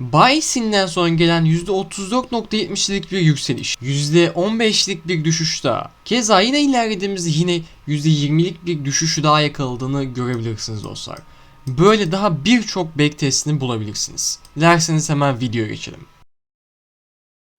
Bayesinden sonra gelen %34.70'lik bir yükseliş, %15'lik bir düşüş daha. Keza yine ilerlediğimizde yine %20'lik bir düşüşü daha yakaladığını görebilirsiniz dostlar. Böyle daha birçok backtestini bulabilirsiniz. Dilerseniz hemen videoya geçelim.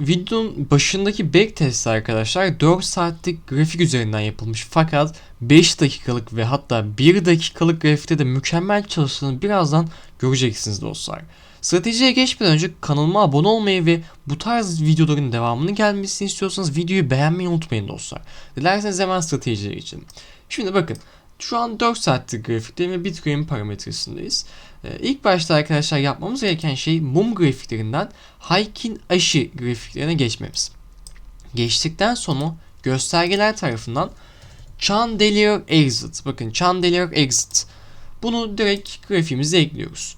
Videonun başındaki backtest arkadaşlar 4 saatlik grafik üzerinden yapılmış fakat 5 dakikalık ve hatta 1 dakikalık grafikte de mükemmel çalıştığını birazdan göreceksiniz dostlar. Stratejiye geçmeden önce kanalıma abone olmayı ve bu tarz videoların devamını gelmesini istiyorsanız videoyu beğenmeyi unutmayın dostlar. Dilerseniz hemen stratejiye geçelim. Şimdi bakın şu an 4 saatlik grafikte ve Bitcoin parametresindeyiz. Ee, ilk başta arkadaşlar yapmamız gereken şey mum grafiklerinden Haykin Aşı grafiklerine geçmemiz. Geçtikten sonra göstergeler tarafından Chandelier Exit. Bakın Chandelier Exit. Bunu direkt grafiğimize ekliyoruz.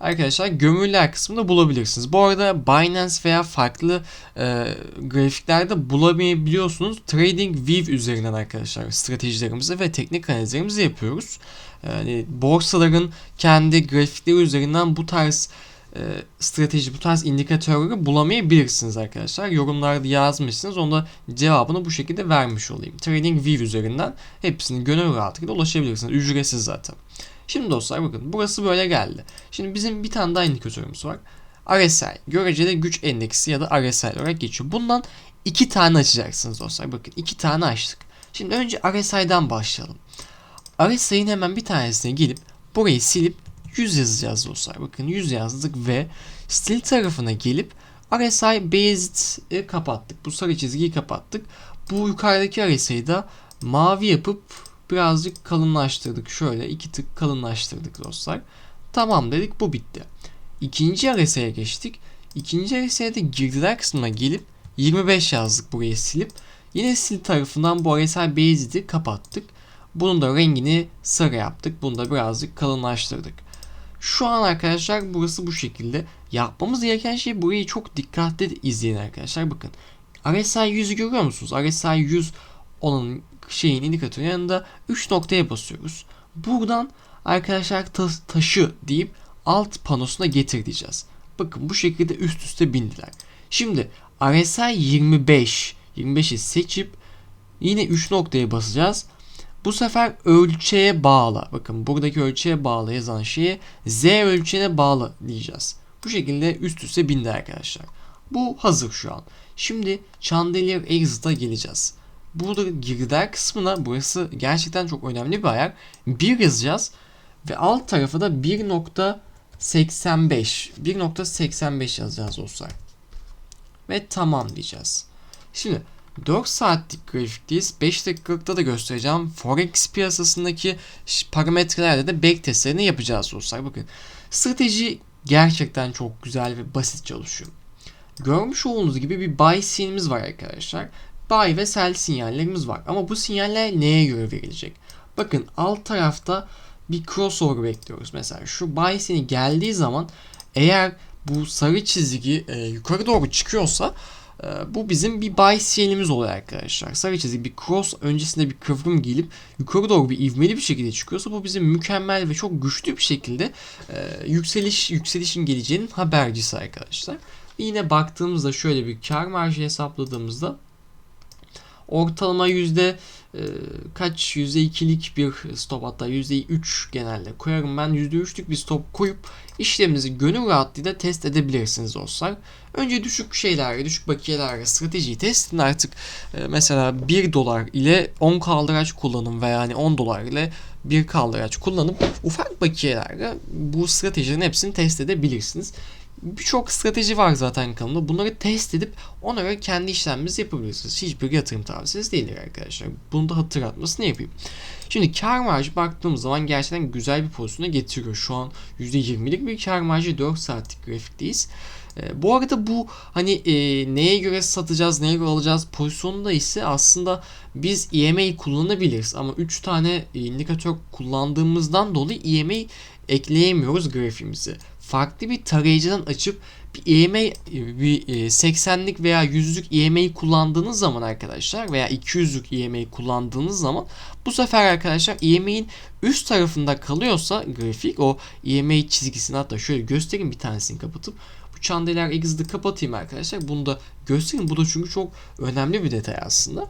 Arkadaşlar gömüler kısmında bulabilirsiniz. Bu arada Binance veya farklı e, grafiklerde bulamayabiliyorsunuz. Trading View üzerinden arkadaşlar stratejilerimizi ve teknik analizlerimizi yapıyoruz. Yani borsaların kendi grafikleri üzerinden bu tarz e, strateji, bu tarz indikatörleri bulamayabilirsiniz arkadaşlar. Yorumlarda yazmışsınız. Onda cevabını bu şekilde vermiş olayım. Trading View üzerinden hepsini gönül rahatlıkla ulaşabilirsiniz. Ücretsiz zaten. Şimdi dostlar bakın burası böyle geldi. Şimdi bizim bir tane daha indikatörümüz var. RSI, göreceli güç endeksi ya da RSI olarak geçiyor. Bundan iki tane açacaksınız dostlar. Bakın iki tane açtık. Şimdi önce RSI'den başlayalım. RSI'nin hemen bir tanesine gelip burayı silip 100 yazacağız dostlar. Bakın 100 yazdık ve stil tarafına gelip RSI Based kapattık. Bu sarı çizgiyi kapattık. Bu yukarıdaki RSI'yi da mavi yapıp birazcık kalınlaştırdık. Şöyle iki tık kalınlaştırdık dostlar. Tamam dedik bu bitti. İkinci RSI'ye geçtik. İkinci RSI'de girdiler kısmına gelip 25 yazdık burayı silip yine sil tarafından bu RSI Based'i kapattık. Bunun da rengini sarı yaptık. Bunu da birazcık kalınlaştırdık. Şu an arkadaşlar burası bu şekilde. Yapmamız gereken şey burayı çok dikkatli izleyin arkadaşlar. Bakın RSI 100'ü görüyor musunuz? RSI 100 onun şeyin indikatörü yanında 3 noktaya basıyoruz. Buradan arkadaşlar ta taşı deyip alt panosuna getir diyeceğiz. Bakın bu şekilde üst üste bindiler. Şimdi RSI 25 25'i seçip yine 3 noktaya basacağız. Bu sefer ölçeğe bağla. Bakın buradaki ölçeğe bağlı yazan şeye Z ölçeğine bağlı diyeceğiz. Bu şekilde üst üste bindi arkadaşlar. Bu hazır şu an. Şimdi Chandelier Exit'a geleceğiz. Burada girdiler kısmına burası gerçekten çok önemli bir ayar. 1 yazacağız ve alt tarafı da 1.85 1.85 yazacağız dostlar. Ve tamam diyeceğiz. Şimdi 4 saatlik grafikteyiz. 5 dakikalıkta da göstereceğim. Forex piyasasındaki parametrelerde de backtestlerini yapacağız dostlar. Bakın strateji gerçekten çok güzel ve basit çalışıyor. Görmüş olduğunuz gibi bir buy sinyalimiz var arkadaşlar. Buy ve sell sinyallerimiz var. Ama bu sinyaller neye göre verilecek? Bakın alt tarafta bir crossover bekliyoruz. Mesela şu buy sinyali geldiği zaman eğer bu sarı çizgi e, yukarı doğru çıkıyorsa e, bu bizim bir buy sinyalimiz oluyor arkadaşlar. Sarı çizgi bir cross öncesinde bir kıvrım gelip yukarı doğru bir ivmeli bir şekilde çıkıyorsa bu bizim mükemmel ve çok güçlü bir şekilde e, yükseliş yükselişin geleceğinin habercisi arkadaşlar. Yine baktığımızda şöyle bir kar marjı hesapladığımızda ortalama yüzde e, kaç? Yüzde ikilik bir stop hatta yüzde üç genelde koyarım ben. Yüzde üçlük bir stop koyup işleminizi gönül rahatlığıyla test edebilirsiniz dostlar. Önce düşük şeylerle düşük bakiyelerle stratejiyi test edin artık. E, mesela 1 dolar ile 10 kaldıraç kullanın veya yani 10 dolar ile bir kaldıraç kullanıp ufak bakiyelerle bu stratejilerin hepsini test edebilirsiniz birçok strateji var zaten kanalda. Bunları test edip ona göre kendi işlemimizi yapabilirsiniz. Hiçbir yatırım tavsiyesi değildir arkadaşlar. Bunu da hatırlatmasını yapayım. Şimdi kar marjı baktığımız zaman gerçekten güzel bir pozisyona getiriyor. Şu an %20'lik bir kar marjı 4 saatlik grafikteyiz. E, bu arada bu hani e, neye göre satacağız, neye göre alacağız pozisyonunda ise aslında biz EMA kullanabiliriz. Ama 3 tane indikatör kullandığımızdan dolayı EMA ekleyemiyoruz grafiğimizi farklı bir tarayıcıdan açıp bir EMA bir 80'lik e, veya 100'lük EMA'yı kullandığınız zaman arkadaşlar veya 200'lük EMA'yı kullandığınız zaman bu sefer arkadaşlar EMA'in üst tarafında kalıyorsa grafik o EMA çizgisini hatta şöyle göstereyim bir tanesini kapatıp bu Chandelier Exit'i kapatayım arkadaşlar. Bunu da göstereyim. Bu da çünkü çok önemli bir detay aslında.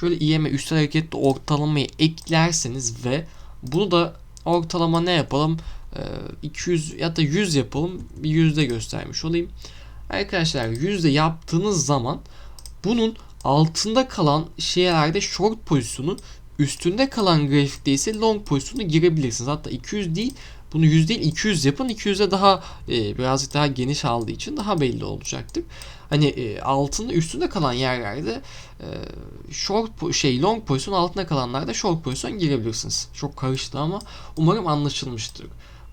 Şöyle IM'e üstel hareketli ortalamayı eklerseniz ve bunu da ortalama ne yapalım? Ee, 200 ya da 100 yapalım. Bir yüzde göstermiş olayım. Arkadaşlar yüzde yaptığınız zaman bunun altında kalan şeylerde short pozisyonu üstünde kalan grafikte ise long pozisyonu girebilirsiniz. Hatta 200 değil bunu 100 değil 200 yapın. 200'e daha e, birazcık daha geniş aldığı için daha belli olacaktır. Hani e, altında üstünde kalan yerlerde e, short şey long pozisyon altında kalanlarda short pozisyon girebilirsiniz. Çok karıştı ama umarım anlaşılmıştır.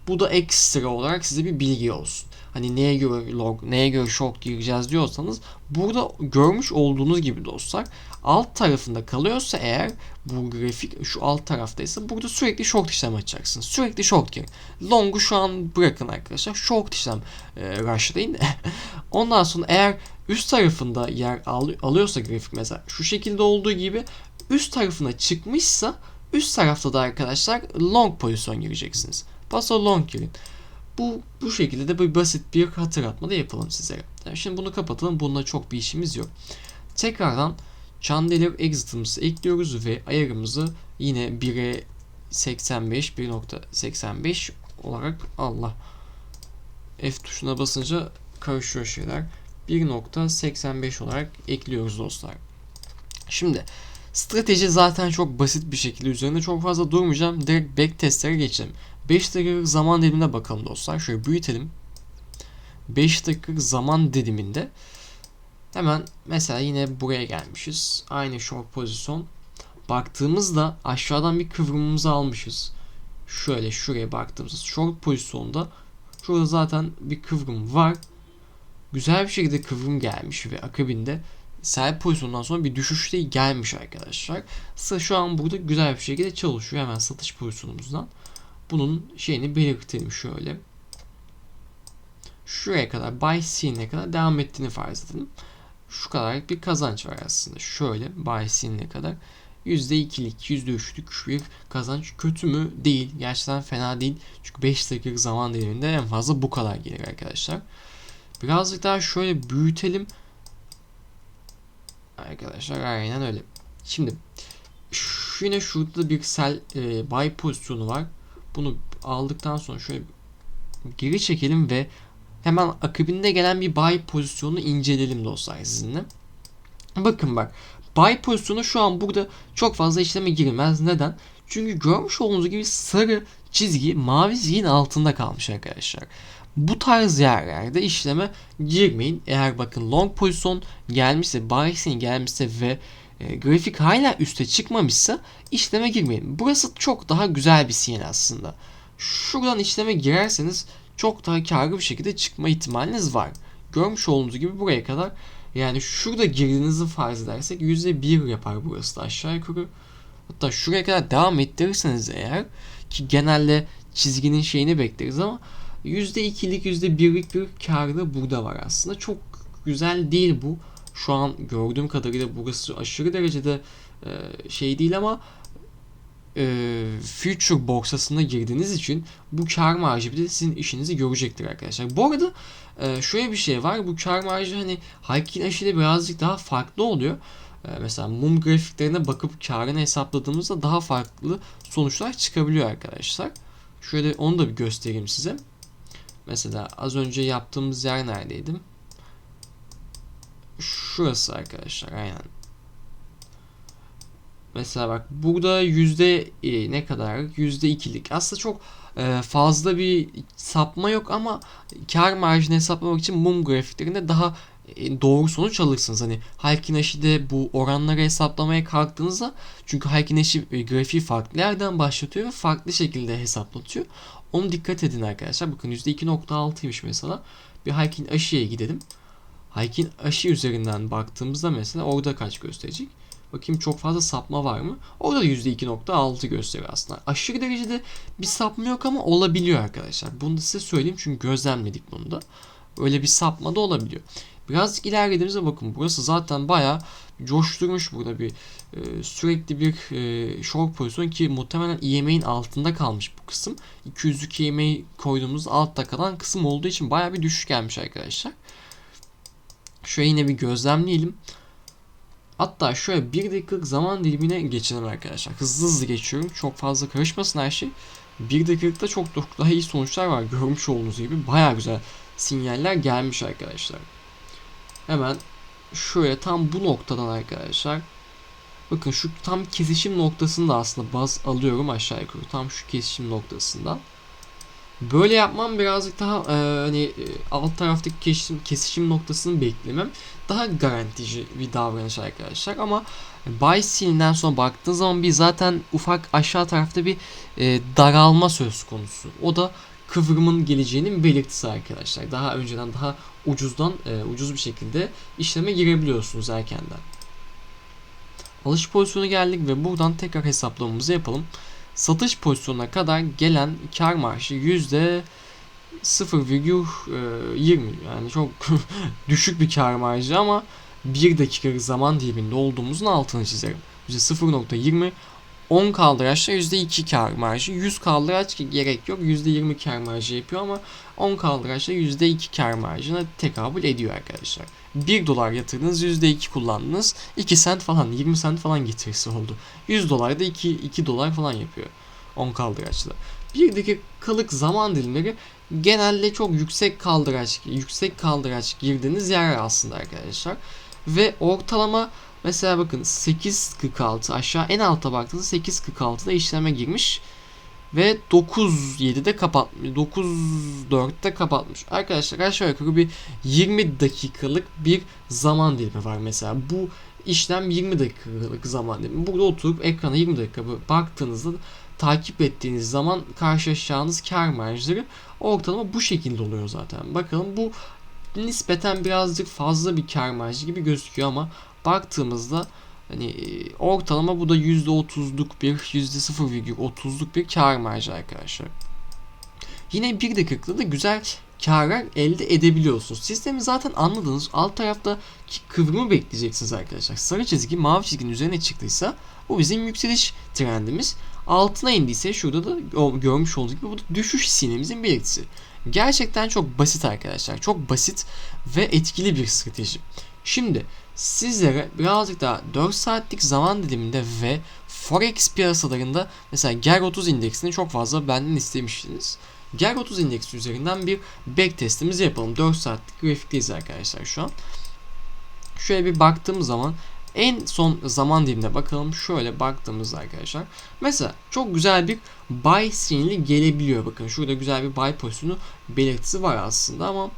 Bu da ekstra olarak size bir bilgi olsun. Hani neye göre log, neye göre short gireceğiz diyorsanız burada görmüş olduğunuz gibi dostlar alt tarafında kalıyorsa eğer bu grafik şu alt taraftaysa burada sürekli short işlem açacaksınız. Sürekli short girin. Long'u şu an bırakın arkadaşlar. Short işlem e, rushlayın. Ondan sonra eğer üst tarafında yer al, alıyorsa grafik mesela şu şekilde olduğu gibi üst tarafına çıkmışsa üst tarafta da arkadaşlar long pozisyon gireceksiniz. Paso long girin. Bu bu şekilde de bir basit bir hatırlatma da yapalım sizlere. Yani şimdi bunu kapatalım. Bununla çok bir işimiz yok. Tekrardan Chandelier exit'ımızı ekliyoruz ve ayarımızı yine 1'e 85 1.85 olarak Allah F tuşuna basınca karışıyor şeyler. 1.85 olarak ekliyoruz dostlar. Şimdi strateji zaten çok basit bir şekilde üzerinde çok fazla durmayacağım. Direkt back testlere geçelim. 5 dakikalık zaman dilimine bakalım dostlar. Şöyle büyütelim. 5 dakikalık zaman diliminde hemen mesela yine buraya gelmişiz. Aynı short pozisyon. Baktığımızda aşağıdan bir kıvrımımızı almışız. Şöyle şuraya baktığımızda short pozisyonda şurada zaten bir kıvrım var. Güzel bir şekilde kıvrım gelmiş ve akabinde sahip pozisyondan sonra bir düşüş de gelmiş arkadaşlar. Şu an burada güzel bir şekilde çalışıyor. Hemen satış pozisyonumuzdan bunun şeyini belirtelim şöyle. Şuraya kadar buy signal'e kadar devam ettiğini farz edelim. Şu kadar bir kazanç var aslında. Şöyle buy signal'e kadar %2'lik, %3'lük bir kazanç kötü mü? Değil. Gerçekten fena değil. Çünkü 5 dakikalık zaman diliminde en fazla bu kadar gelir arkadaşlar. Birazcık daha şöyle büyütelim. Arkadaşlar aynen öyle. Şimdi şu yine şurada bir sell e, buy pozisyonu var. Bunu aldıktan sonra şöyle geri çekelim ve hemen akabinde gelen bir buy pozisyonunu inceleyelim dostlar sizinle. Bakın bak buy pozisyonu şu an burada çok fazla işleme girmez. Neden? Çünkü görmüş olduğunuz gibi sarı çizgi mavi çizginin altında kalmış arkadaşlar. Bu tarz yerlerde işleme girmeyin. Eğer bakın long pozisyon gelmişse, buy gelmişse ve e, grafik hala üste çıkmamışsa işleme girmeyin. Burası çok daha güzel bir sinyal aslında. Şuradan işleme girerseniz çok daha karlı bir şekilde çıkma ihtimaliniz var. Görmüş olduğunuz gibi buraya kadar yani şurada girdiğinizi farz edersek %1 yapar burası da aşağı yukarı. Hatta şuraya kadar devam ettirirseniz eğer ki genelde çizginin şeyini bekleriz ama %2'lik %1'lik bir karlı burada var aslında. Çok güzel değil bu şu an gördüğüm kadarıyla burası aşırı derecede e, şey değil ama e, future borsasına girdiğiniz için bu kar marjı de sizin işinizi görecektir arkadaşlar. Bu arada e, şöyle bir şey var. Bu kar marjı hani Haykin aşıyla birazcık daha farklı oluyor. E, mesela mum grafiklerine bakıp karını hesapladığımızda daha farklı sonuçlar çıkabiliyor arkadaşlar. Şöyle onu da bir göstereyim size. Mesela az önce yaptığımız yer neredeydim? Şurası arkadaşlar aynen. Mesela bak burada yüzde e, ne kadar? Yüzde ikilik. Aslında çok e, fazla bir sapma yok ama kar marjını hesaplamak için mum grafiklerinde daha e, doğru sonuç alırsınız. Hani Halkinaşi'de bu oranları hesaplamaya kalktığınızda çünkü Halkinaşi e, grafiği farklı yerden başlatıyor ve farklı şekilde hesaplatıyor. Onu dikkat edin arkadaşlar. Bakın %2.6'ymış mesela. Bir Halkin aşıya gidelim. Haykin aşı üzerinden baktığımızda mesela orada kaç gösterecek? Bakayım çok fazla sapma var mı? Orada da %2.6 gösteriyor aslında. Aşırı derecede bir sapma yok ama olabiliyor arkadaşlar. Bunu da size söyleyeyim çünkü gözlemledik bunu da. Öyle bir sapma da olabiliyor. Birazcık ilerlediğimizde bakın burası zaten bayağı coşturmuş burada bir e, sürekli bir e, short pozisyon ki muhtemelen EMA'in altında kalmış bu kısım. 200'lük EMA koyduğumuz altta kalan kısım olduğu için bayağı bir düşüş gelmiş arkadaşlar. Şöyle yine bir gözlemleyelim. Hatta şöyle bir dakikalık zaman dilimine geçelim arkadaşlar. Hızlı hızlı geçiyorum. Çok fazla karışmasın her şey. Bir dakikalıkta çok daha iyi sonuçlar var. Görmüş olduğunuz gibi bayağı güzel sinyaller gelmiş arkadaşlar. Hemen şöyle tam bu noktadan arkadaşlar. Bakın şu tam kesişim noktasında aslında baz alıyorum aşağı yukarı. Tam şu kesişim noktasından. Böyle yapmam birazcık daha e, hani e, alt taraftaki kesişim, kesişim noktasını beklemem daha garantici bir davranış arkadaşlar ama buy signal'den sonra baktığın zaman bir zaten ufak aşağı tarafta bir e, daralma söz konusu. O da kıvrımın geleceğinin belirtisi arkadaşlar. Daha önceden daha ucuzdan e, ucuz bir şekilde işleme girebiliyorsunuz erkenden. Alış pozisyonu geldik ve buradan tekrar hesaplamamızı yapalım. Satış pozisyonuna kadar gelen kar marjı yüzde 0,20 yani çok düşük bir kar marjı ama 1 dakikalık zaman diliminde olduğumuzun altını çizerim. %0.20 10 kaldıraçla %2 kar marjı. 100 kaldıraç gerek yok. %20 kar marjı yapıyor ama 10 kaldıraçla %2 kar marjına tekabül ediyor arkadaşlar. 1 dolar yatırdınız %2 kullandınız. 2 sent falan 20 sent falan getirisi oldu. 100 dolar da 2, 2 dolar falan yapıyor. 10 kaldıraçla. Bir dakikalık zaman dilimleri genelde çok yüksek kaldıraç yüksek kaldıraç girdiğiniz yer aslında arkadaşlar. Ve ortalama mesela bakın 8.46 aşağı en alta baktığınızda 8.46'da işleme girmiş ve 9.7'de kapatmış. 9.4'te kapatmış. Arkadaşlar aşağı yukarı bir 20 dakikalık bir zaman dilimi var mesela. Bu işlem 20 dakikalık zaman dilimi. Burada oturup ekrana 20 dakika baktığınızda takip ettiğiniz zaman karşılaşacağınız kar marjları ortalama bu şekilde oluyor zaten. Bakalım bu nispeten birazcık fazla bir kar marjı gibi gözüküyor ama baktığımızda hani ortalama bu da %30'luk bir %0,30'luk bir kar marjı arkadaşlar. Yine bir dakikada da güzel karlar elde edebiliyorsunuz. Sistemi zaten anladınız. Alt tarafta kıvrımı bekleyeceksiniz arkadaşlar. Sarı çizgi mavi çizginin üzerine çıktıysa bu bizim yükseliş trendimiz. Altına indiyse şurada da görmüş olduğunuz gibi bu da düşüş sinyemizin belirtisi. Gerçekten çok basit arkadaşlar. Çok basit ve etkili bir strateji. Şimdi sizlere birazcık daha 4 saatlik zaman diliminde ve Forex piyasalarında mesela GER 30 indeksini çok fazla benden istemiştiniz. GER 30 indeksi üzerinden bir back testimizi yapalım. 4 saatlik grafikteyiz arkadaşlar şu an. Şöyle bir baktığım zaman en son zaman dilimine bakalım. Şöyle baktığımızda arkadaşlar. Mesela çok güzel bir buy sinyali gelebiliyor. Bakın şurada güzel bir buy pozisyonu belirtisi var aslında ama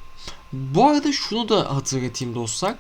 bu arada şunu da hatırlatayım dostlar.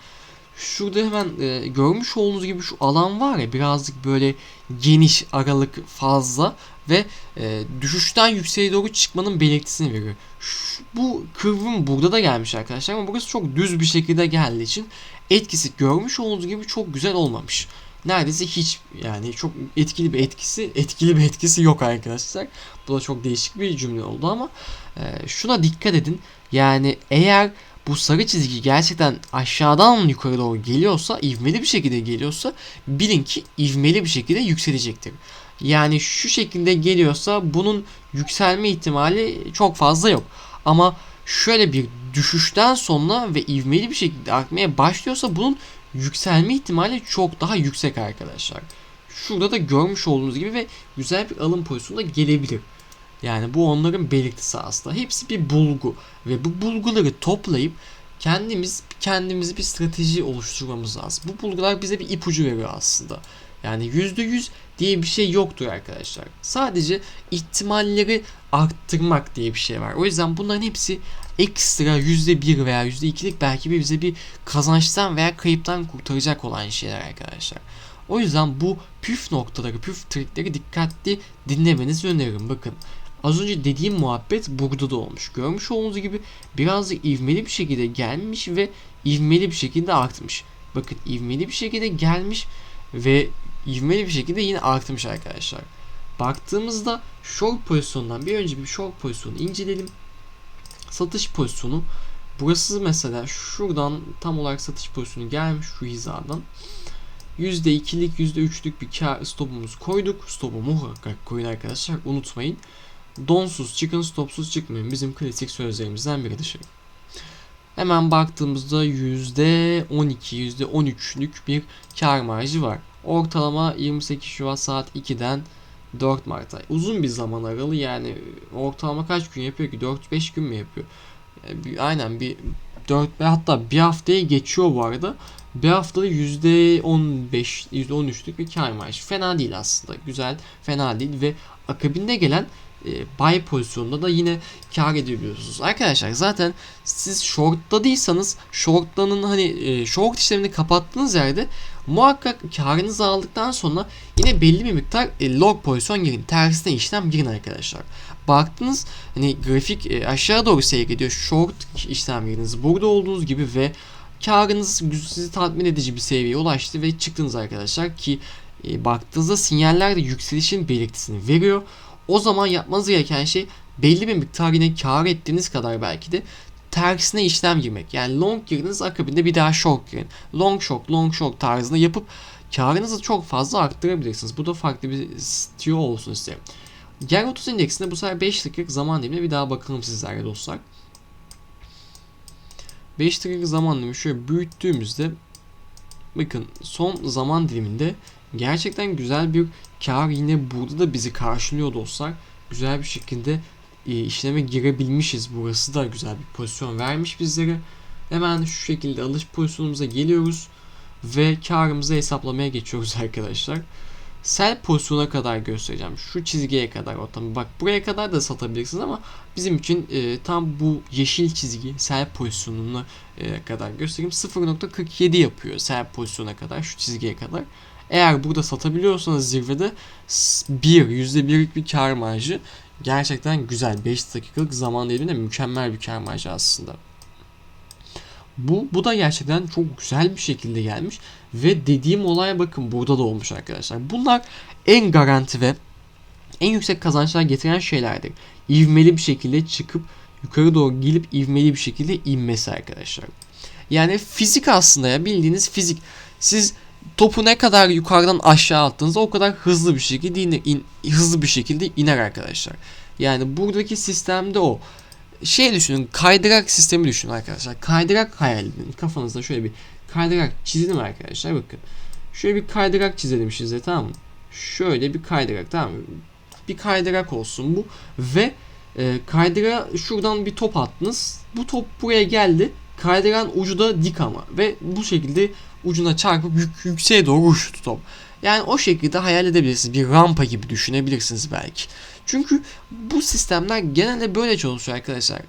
Şurada hemen e, görmüş olduğunuz gibi şu alan var ya birazcık böyle geniş aralık fazla ve e, düşüşten yükseğe doğru çıkmanın belirtisini veriyor. Şu, bu kıvrım burada da gelmiş arkadaşlar ama burası çok düz bir şekilde geldiği için etkisi görmüş olduğunuz gibi çok güzel olmamış. Neredeyse hiç yani çok etkili bir etkisi etkili bir etkisi yok arkadaşlar. Bu da çok değişik bir cümle oldu ama e, şuna dikkat edin. Yani eğer bu sarı çizgi gerçekten aşağıdan yukarı doğru geliyorsa, ivmeli bir şekilde geliyorsa bilin ki ivmeli bir şekilde yükselecektir. Yani şu şekilde geliyorsa bunun yükselme ihtimali çok fazla yok. Ama şöyle bir düşüşten sonra ve ivmeli bir şekilde artmaya başlıyorsa bunun yükselme ihtimali çok daha yüksek arkadaşlar. Şurada da görmüş olduğunuz gibi ve güzel bir alım pozisyonunda gelebilir. Yani bu onların belirtisi aslında. Hepsi bir bulgu ve bu bulguları toplayıp kendimiz kendimizi bir strateji oluşturmamız lazım. Bu bulgular bize bir ipucu veriyor aslında. Yani %100 diye bir şey yoktur arkadaşlar. Sadece ihtimalleri arttırmak diye bir şey var. O yüzden bunların hepsi ekstra %1 veya %2'lik belki bize bir kazançtan veya kayıptan kurtaracak olan şeyler arkadaşlar. O yüzden bu püf noktaları, püf trikleri dikkatli dinlemenizi öneririm. Bakın Az önce dediğim muhabbet burada da olmuş. Görmüş olduğunuz gibi birazcık ivmeli bir şekilde gelmiş ve ivmeli bir şekilde artmış. Bakın ivmeli bir şekilde gelmiş ve ivmeli bir şekilde yine artmış arkadaşlar. Baktığımızda short pozisyondan bir önce bir short pozisyonu inceleyelim. Satış pozisyonu burası mesela şuradan tam olarak satış pozisyonu gelmiş şu hizadan. %2'lik %3'lük bir kar stopumuzu koyduk. Stopu muhakkak koyun arkadaşlar unutmayın. Donsuz çıkın stopsuz çıkmayın bizim klasik sözlerimizden biri dışarı. Hemen baktığımızda %12 %13'lük bir kar marjı var. Ortalama 28 Şubat saat 2'den 4 Mart'a. Uzun bir zaman aralı yani ortalama kaç gün yapıyor ki? 4-5 gün mü yapıyor? Yani bir- aynen bir 4 ve hatta bir haftayı geçiyor bu arada. Bir haftada %15, %13'lük bir kar marjı. Fena değil aslında. Güzel, fena değil ve akabinde gelen e, buy pozisyonunda da yine kar edebiliyorsunuz. Arkadaşlar zaten siz short'ta değilsanız short'lanın hani e, short işlemini kapattığınız yerde muhakkak karınızı aldıktan sonra yine belli bir miktar e, long pozisyon girin. Tersine işlem girin arkadaşlar. Baktınız hani grafik e, aşağı doğru seyrediyor. Short işlem giriniz. Burada olduğunuz gibi ve karınız sizi tatmin edici bir seviyeye ulaştı ve çıktınız arkadaşlar ki baktığınızda sinyaller de yükselişin belirtisini veriyor. O zaman yapmanız gereken şey belli bir miktar yine kar ettiğiniz kadar belki de tersine işlem girmek. Yani long girdiniz akabinde bir daha short girin. Long short, long short tarzında yapıp karınızı çok fazla arttırabilirsiniz. Bu da farklı bir tüyo olsun isterim. Ger 30 endeksinde bu sefer 5 dakikalık zaman dilimine bir daha bakalım sizlerle dostlar. 5 dakikalık zaman dilimi şöyle büyüttüğümüzde bakın son zaman diliminde gerçekten güzel bir kar yine burada da bizi karşılıyor dostlar. Güzel bir şekilde e, işleme girebilmişiz. Burası da güzel bir pozisyon vermiş bizlere. Hemen şu şekilde alış pozisyonumuza geliyoruz ve karımızı hesaplamaya geçiyoruz arkadaşlar. Sell pozisyona kadar göstereceğim. Şu çizgiye kadar ortamı. Bak buraya kadar da satabilirsiniz ama bizim için e, tam bu yeşil çizgi sell pozisyonuna e, kadar göstereyim. 0.47 yapıyor sell pozisyona kadar şu çizgiye kadar. Eğer burada satabiliyorsanız zirvede 1 %1'lik bir kar marjı gerçekten güzel. 5 dakikalık zaman diliminde mükemmel bir kar marjı aslında. Bu, bu da gerçekten çok güzel bir şekilde gelmiş. Ve dediğim olay bakın burada da olmuş arkadaşlar. Bunlar en garanti ve en yüksek kazançlar getiren şeylerdir. İvmeli bir şekilde çıkıp yukarı doğru gelip ivmeli bir şekilde inmesi arkadaşlar. Yani fizik aslında ya bildiğiniz fizik. Siz topu ne kadar yukarıdan aşağı attığınızda o kadar hızlı bir şekilde iner, in, hızlı bir şekilde iner arkadaşlar. Yani buradaki sistemde o. Şey düşünün, kaydırak sistemi düşünün arkadaşlar. Kaydırak hayal edin. Kafanızda şöyle bir kaydırak çizelim arkadaşlar bakın. Şöyle bir kaydırak çizelim size tamam mı? Şöyle bir kaydırak tamam mı? Bir kaydırak olsun bu ve e, kaydıra şuradan bir top attınız. Bu top buraya geldi. Kaydıran ucu da dik ama ve bu şekilde ucuna çarpıp yük, yükseğe doğru uçtu top. Yani o şekilde hayal edebilirsiniz. Bir rampa gibi düşünebilirsiniz belki. Çünkü bu sistemler genelde böyle çalışıyor arkadaşlar.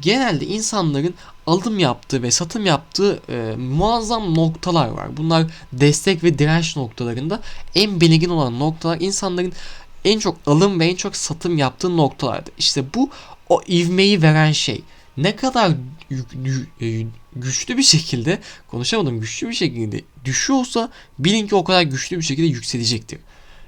Genelde insanların alım yaptığı ve satım yaptığı e, muazzam noktalar var. Bunlar destek ve direnç noktalarında en belirgin olan noktalar insanların en çok alım ve en çok satım yaptığı noktalardır. İşte bu o ivmeyi veren şey. Ne kadar yük- yü- e, güçlü bir şekilde konuşamadım güçlü bir şekilde düşüyorsa bilin ki o kadar güçlü bir şekilde yükselecektir.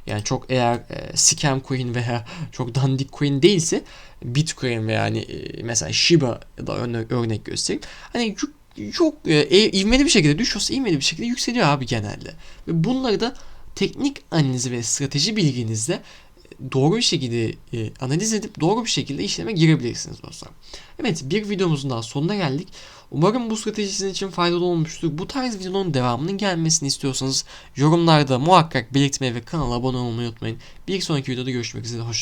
Yani çok eğer e, scam coin veya çok dandik coin değilse Bitcoin veya hani e, mesela Shiba da örnek, örnek göstereyim. Hani yük- çok e, e, ivmeli bir şekilde düşüyorsa ivmeli bir şekilde yükseliyor abi genelde. Ve bunları da teknik analizi ve strateji bilginizle doğru bir şekilde e, analiz edip doğru bir şekilde işleme girebilirsiniz dostlar. Evet bir videomuzun daha sonuna geldik. Umarım bu strateji sizin için faydalı olmuştur. Bu tarz videonun devamının gelmesini istiyorsanız yorumlarda muhakkak belirtmeyi ve kanala abone olmayı unutmayın. Bir sonraki videoda görüşmek üzere. Hoşçakalın.